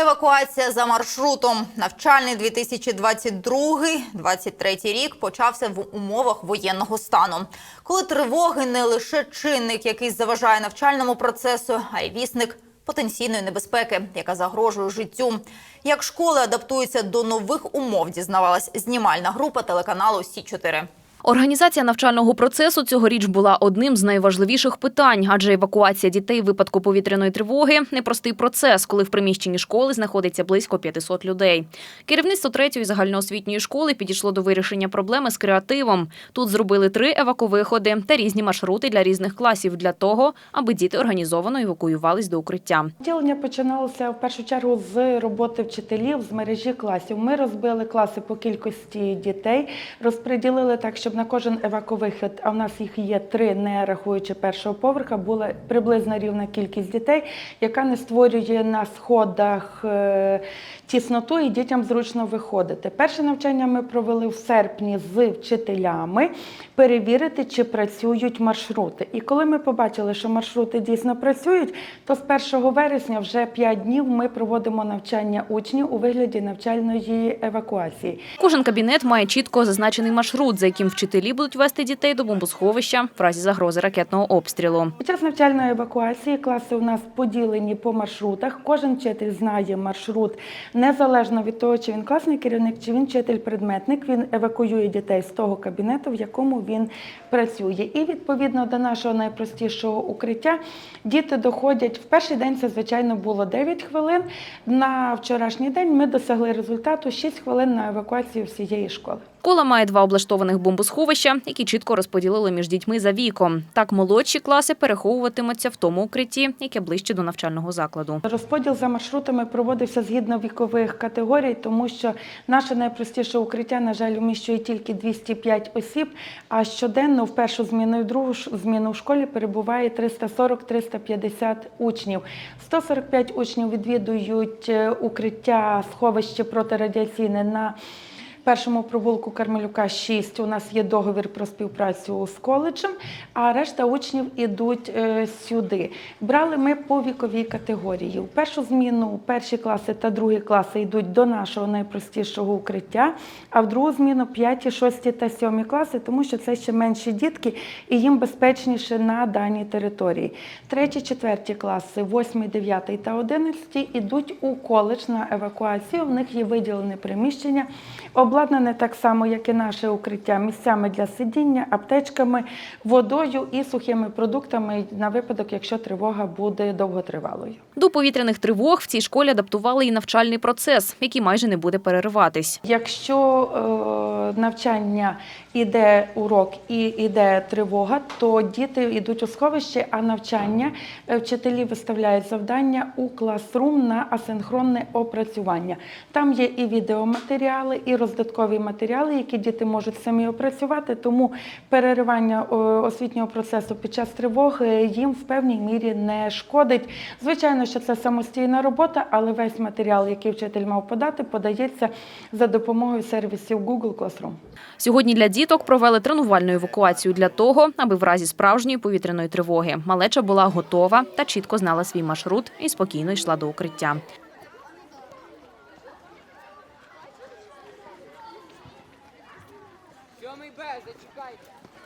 Евакуація за маршрутом. Навчальний 2022-2023 рік почався в умовах воєнного стану. Коли тривоги не лише чинник, який заважає навчальному процесу, а й вісник потенційної небезпеки, яка загрожує життю. Як школи адаптуються до нових умов, дізнавалась знімальна група телеканалу Сі 4 Організація навчального процесу цьогоріч була одним з найважливіших питань, адже евакуація дітей в випадку повітряної тривоги непростий процес, коли в приміщенні школи знаходиться близько 500 людей. Керівництво третьої загальноосвітньої школи підійшло до вирішення проблеми з креативом. Тут зробили три евакувиходи та різні маршрути для різних класів для того, аби діти організовано евакуювались до укриття. Втілення починалося в першу чергу з роботи вчителів з мережі класів. Ми розбили класи по кількості дітей, розподілили так, щоб на кожен евакувихід, а в нас їх є три, не рахуючи першого поверха, була приблизно рівна кількість дітей, яка не створює на сходах е, тісноту і дітям зручно виходити. Перше навчання ми провели в серпні з вчителями перевірити, чи працюють маршрути. І коли ми побачили, що маршрути дійсно працюють, то з 1 вересня вже 5 днів ми проводимо навчання учнів у вигляді навчальної евакуації. Кожен кабінет має чітко зазначений маршрут, за яким вчителі будуть вести дітей до бомбосховища в разі загрози ракетного обстрілу. Під час навчальної евакуації класи у нас поділені по маршрутах. Кожен вчитель знає маршрут незалежно від того, чи він класний керівник, чи він вчитель-предметник. Він евакуює дітей з того кабінету, в якому він працює. І відповідно до нашого найпростішого укриття діти доходять в перший день. Це звичайно було 9 хвилин. На вчорашній день ми досягли результату 6 хвилин на евакуацію всієї школи. Школа має два облаштованих бомбосховища, які чітко розподілили між дітьми за віком. Так молодші класи переховуватимуться в тому укритті, яке ближче до навчального закладу. Розподіл за маршрутами проводився згідно вікових категорій, тому що наше найпростіше укриття, на жаль, вміщує тільки 205 осіб. А щоденно в першу зміну і другу зміну в школі перебуває 340-350 учнів. 145 учнів відвідують е, укриття сховище протирадіаційне на першому провулку Кармелюка 6 у нас є договір про співпрацю з коледжем, а решта учнів ідуть е, сюди. Брали ми по віковій категорії. У першу зміну перші класи та другі класи йдуть до нашого найпростішого укриття, а в другу зміну 5, 6 та 7 класи, тому що це ще менші дітки і їм безпечніше на даній території. Треті, четверті класи, 8, 9 та 11 ідуть у коледж на евакуацію. В них є виділене приміщення, обладнане так само, як і наше укриття, місцями для сидіння, аптечками, водою і сухими продуктами на випадок, якщо тривога буде довготривалою. До повітряних тривог в цій школі адаптували і навчальний процес, який майже не буде перериватись. Якщо е, навчання іде урок і іде тривога, то діти йдуть у сховище, а навчання е, вчителі виставляють завдання у класрум на асинхронне опрацювання. Там є і відеоматеріали, і роздаткові матеріали, які діти можуть самі опрацювати. Тому переривання е, освітнього процесу під час тривоги їм в певній мірі не шкодить. Звичайно, що це самостійна робота, але весь матеріал, який вчитель мав подати, подається за допомогою сервісів Google Classroom. Сьогодні для діток провели тренувальну евакуацію для того, аби в разі справжньої повітряної тривоги малеча була готова та чітко знала свій маршрут і спокійно йшла до укриття.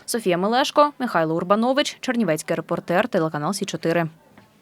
Софія Мелешко, Михайло Урбанович, Чернівецький репортер, телеканал Сі 4